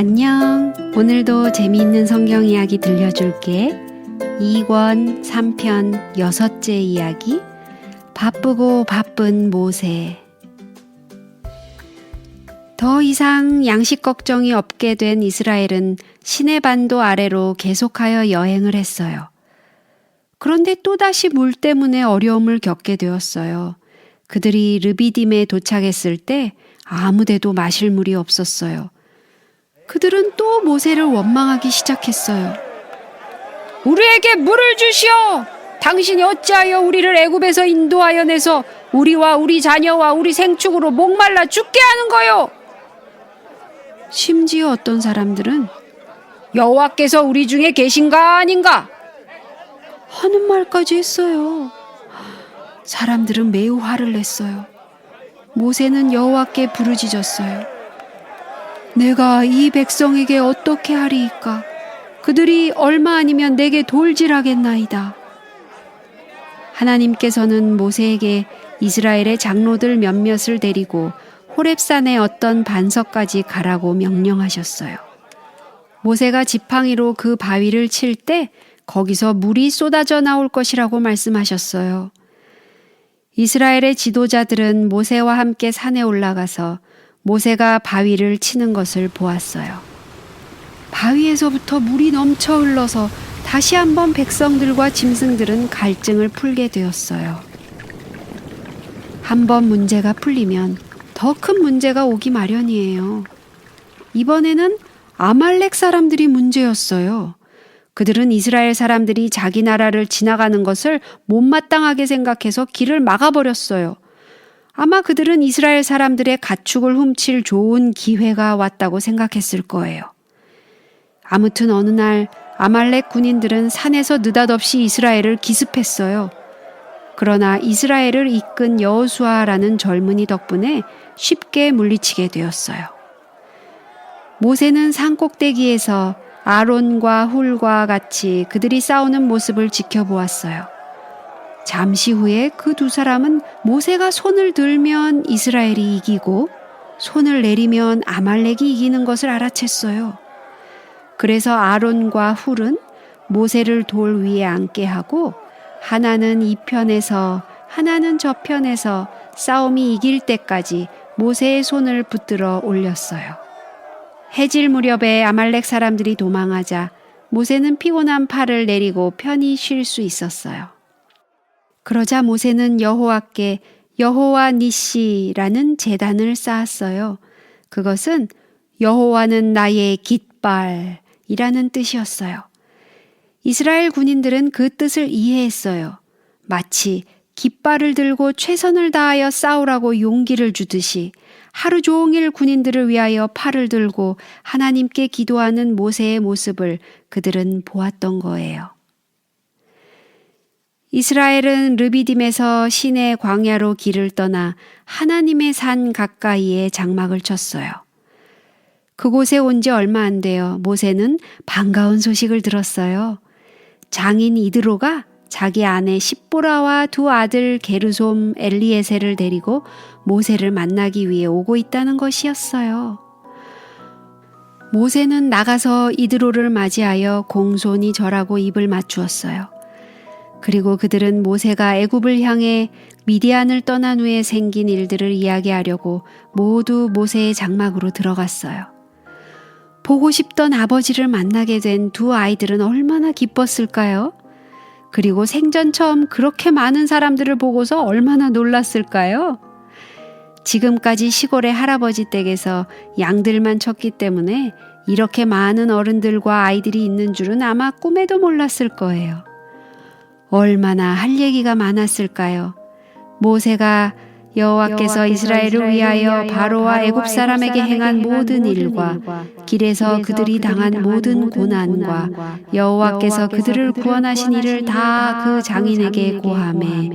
안녕. 오늘도 재미있는 성경 이야기 들려줄게. 2권 3편 여섯째 이야기. 바쁘고 바쁜 모세. 더 이상 양식 걱정이 없게 된 이스라엘은 시내 반도 아래로 계속하여 여행을 했어요. 그런데 또다시 물 때문에 어려움을 겪게 되었어요. 그들이 르비딤에 도착했을 때 아무 데도 마실 물이 없었어요. 그들은 또 모세를 원망하기 시작했어요. 우리에게 물을 주시오! 당신이 어찌하여 우리를 애굽에서 인도하여 내서 우리와 우리 자녀와 우리 생축으로 목말라 죽게 하는 거요? 심지어 어떤 사람들은 여호와께서 우리 중에 계신가 아닌가 하는 말까지 했어요. 사람들은 매우 화를 냈어요. 모세는 여호와께 부르짖었어요. 내가 이 백성에게 어떻게 하리이까? 그들이 얼마 아니면 내게 돌질하겠나이다. 하나님께서는 모세에게 이스라엘의 장로들 몇몇을 데리고 호렙산의 어떤 반석까지 가라고 명령하셨어요. 모세가 지팡이로 그 바위를 칠 때 거기서 물이 쏟아져 나올 것이라고 말씀하셨어요. 이스라엘의 지도자들은 모세와 함께 산에 올라가서 모세가 바위를 치는 것을 보았어요. 바위에서부터 물이 넘쳐 흘러서 다시 한번 백성들과 짐승들은 갈증을 풀게 되었어요. 한 번 문제가 풀리면 더 큰 문제가 오기 마련이에요. 이번에는 아말렉 사람들이 문제였어요. 그들은 이스라엘 사람들이 자기 나라를 지나가는 것을 못마땅하게 생각해서 길을 막아버렸어요. 아마 그들은 이스라엘 사람들의 가축을 훔칠 좋은 기회가 왔다고 생각했을 거예요. 아무튼 어느 날 아말렉 군인들은 산에서 느닷없이 이스라엘을 기습했어요. 그러나 이스라엘을 이끈 여호수아라는 젊은이 덕분에 쉽게 물리치게 되었어요. 모세는 산 꼭대기에서 아론과 훌과 같이 그들이 싸우는 모습을 지켜보았어요. 잠시 후에 그 두 사람은 모세가 손을 들면 이스라엘이 이기고 손을 내리면 아말렉이 이기는 것을 알아챘어요. 그래서 아론과 훌은 모세를 돌 위에 앉게 하고 하나는 이 편에서 하나는 저 편에서 싸움이 이길 때까지 모세의 손을 붙들어 올렸어요. 해질 무렵에 아말렉 사람들이 도망하자 모세는 피곤한 팔을 내리고 편히 쉴 수 있었어요. 그러자 모세는 여호와께 여호와 니시라는 제단을 쌓았어요. 그것은 여호와는 나의 깃발이라는 뜻이었어요. 이스라엘 군인들은 그 뜻을 이해했어요. 마치 깃발을 들고 최선을 다하여 싸우라고 용기를 주듯이 하루 종일 군인들을 위하여 팔을 들고 하나님께 기도하는 모세의 모습을 그들은 보았던 거예요. 이스라엘은 르비딤에서 시내 광야로 길을 떠나 하나님의 산 가까이에 장막을 쳤어요. 그곳에 온 지 얼마 안 돼요. 모세는 반가운 소식을 들었어요. 장인 이드로가 자기 아내 십보라와 두 아들 게르솜 엘리에셀을 데리고 모세를 만나기 위해 오고 있다는 것이었어요. 모세는 나가서 이드로를 맞이하여 공손히 절하고 입을 맞추었어요. 그리고 그들은 모세가 애굽을 향해 미디안을 떠난 후에 생긴 일들을 이야기하려고 모두 모세의 장막으로 들어갔어요. 보고 싶던 아버지를 만나게 된 두 아이들은 얼마나 기뻤을까요? 그리고 생전 처음 그렇게 많은 사람들을 보고서 얼마나 놀랐을까요? 지금까지 시골의 할아버지 댁에서 양들만 쳤기 때문에 이렇게 많은 어른들과 아이들이 있는 줄은 아마 꿈에도 몰랐을 거예요. 얼마나 할 얘기가 많았을까요? 모세가 여호와께서 이스라엘을 위하여 바로와 애굽 사람에게 행한 모든 일과 길에서 그들이 당한 모든 고난과 여호와께서 그들을 구원하신 일을 다 그 장인에게 고함해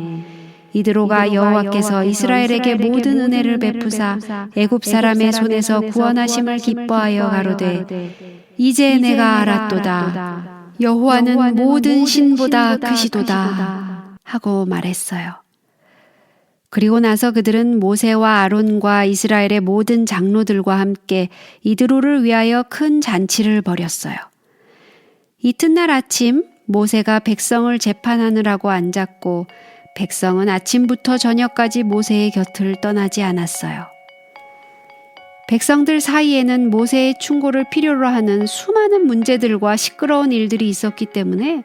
이드로가 여호와께서 이스라엘에게 모든 은혜를 베푸사 애굽 사람의 손에서 구원하심을 기뻐하여 가로되 이제 내가 알았도다 여호와는 모든 신보다 크시도다 하고 말했어요. 그리고 나서 그들은 모세와 아론과 이스라엘의 모든 장로들과 함께 이드로를 위하여 큰 잔치를 벌였어요. 이튿날 아침 모세가 백성을 재판하느라고 앉았고 백성은 아침부터 저녁까지 모세의 곁을 떠나지 않았어요. 백성들 사이에는 모세의 충고를 필요로 하는 수많은 문제들과 시끄러운 일들이 있었기 때문에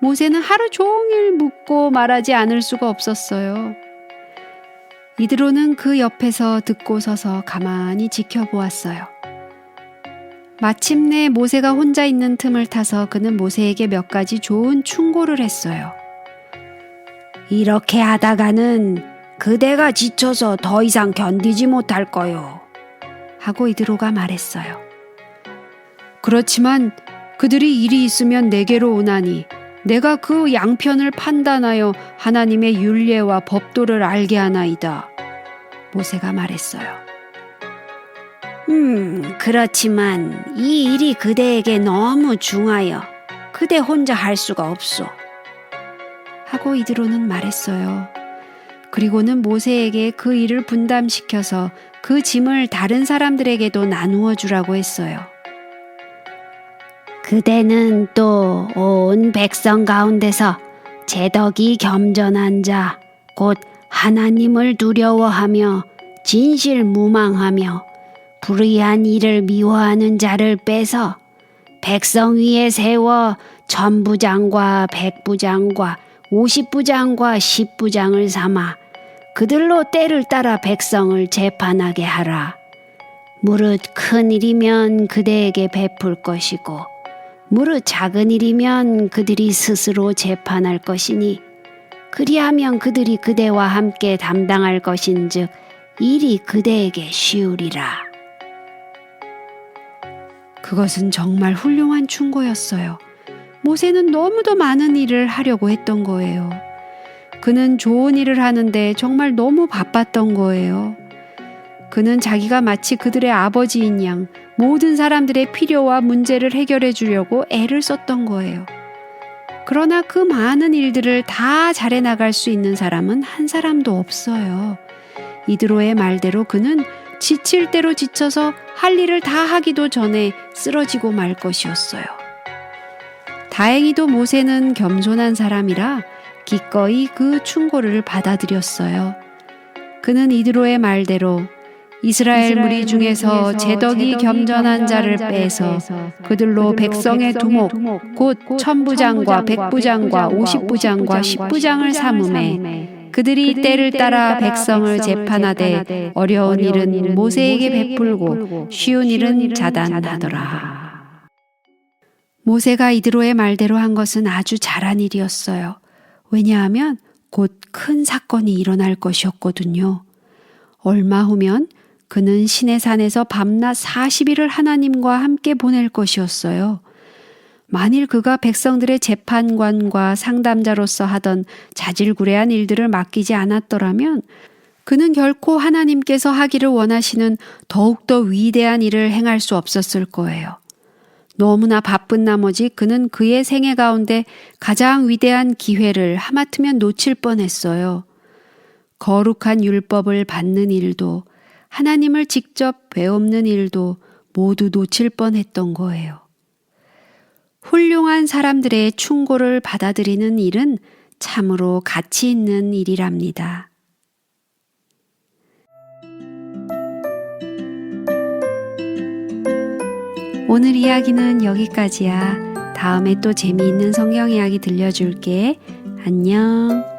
모세는 하루 종일 묻고 말하지 않을 수가 없었어요. 이드로는 그 옆에서 듣고 서서 가만히 지켜보았어요. 마침내 모세가 혼자 있는 틈을 타서 그는 모세에게 몇 가지 좋은 충고를 했어요. 이렇게 하다가는 그대가 지쳐서 더 이상 견디지 못할 거요. 하고 이드로가 말했어요. 그렇지만 그들이 일이 있으면 내게로 오나니 내가 그 양편을 판단하여 하나님의 윤례와 법도를 알게 하나이다. 모세가 말했어요. 음, 그렇지만 이 일이 그대에게 너무 중하여 그대 혼자 할 수가 없소. 하고 이드로는 말했어요. 그리고는 모세에게 그 일을 분담시켜서 그 짐을 다른 사람들에게도 나누어 주라고 했어요. 그대는 또 온 백성 가운데서 제덕이 겸전한 자, 곧 하나님을 두려워하며 진실 무망하며 불의한 일을 미워하는 자를 빼서 백성 위에 세워 천부장과 백부장과 오십부장과 십부장을 삼아 그들로 때를 따라 백성을 재판하게 하라. 무릇 큰 일이면 그대에게 베풀 것이고 무릇 작은 일이면 그들이 스스로 재판할 것이니 그리하면 그들이 그대와 함께 담당할 것인즉 일이 그대에게 쉬우리라. 그것은 정말 훌륭한 충고였어요. 모세는 너무도 많은 일을 하려고 했던 거예요. 그는 좋은 일을 하는데 정말 너무 바빴던 거예요. 그는 자기가 마치 그들의 아버지인 양 모든 사람들의 필요와 문제를 해결해 주려고 애를 썼던 거예요. 그러나 그 많은 일들을 다 잘해 나갈 수 있는 사람은 한 사람도 없어요. 이드로의 말대로 그는 지칠 대로 지쳐서 할 일을 다 하기도 전에 쓰러지고 말 것이었어요. 다행히도 모세는 겸손한 사람이라 기꺼이 그 충고를 받아들였어요. 그는 이드로의 말대로 이스라엘 무리 중에서 제덕이 겸전한 자를 빼서 그들로 백성의 두목 곧 천부장과 백부장과 오십부장과 십부장을 삼음해 그들이 때를 따라 백성을 재판하되 어려운 일은 모세에게 베풀고 쉬운 일은 자단하더라. 모세가 이드로의 말대로 한 것은 아주 잘한 일이었어요. 왜냐하면 곧 큰 사건이 일어날 것이었거든요. 얼마 후면 그는 시내산에서 밤낮 40일을 하나님과 함께 보낼 것이었어요. 만일 그가 백성들의 재판관과 상담자로서 하던 자질구레한 일들을 맡기지 않았더라면 그는 결코 하나님께서 하기를 원하시는 더욱더 위대한 일을 행할 수 없었을 거예요. 너무나 바쁜 나머지 그는 그의 생애 가운데 가장 위대한 기회를 하마터면 놓칠 뻔했어요. 거룩한 율법을 받는 일도 하나님을 직접 배움는 일도 모두 놓칠 뻔했던 거예요. 훌륭한 사람들의 충고를 받아들이는 일은 참으로 가치 있는 일이랍니다. 오늘 이야기는 여기까지야. 다음에 또 재미있는 성경 이야기 들려줄게. 안녕.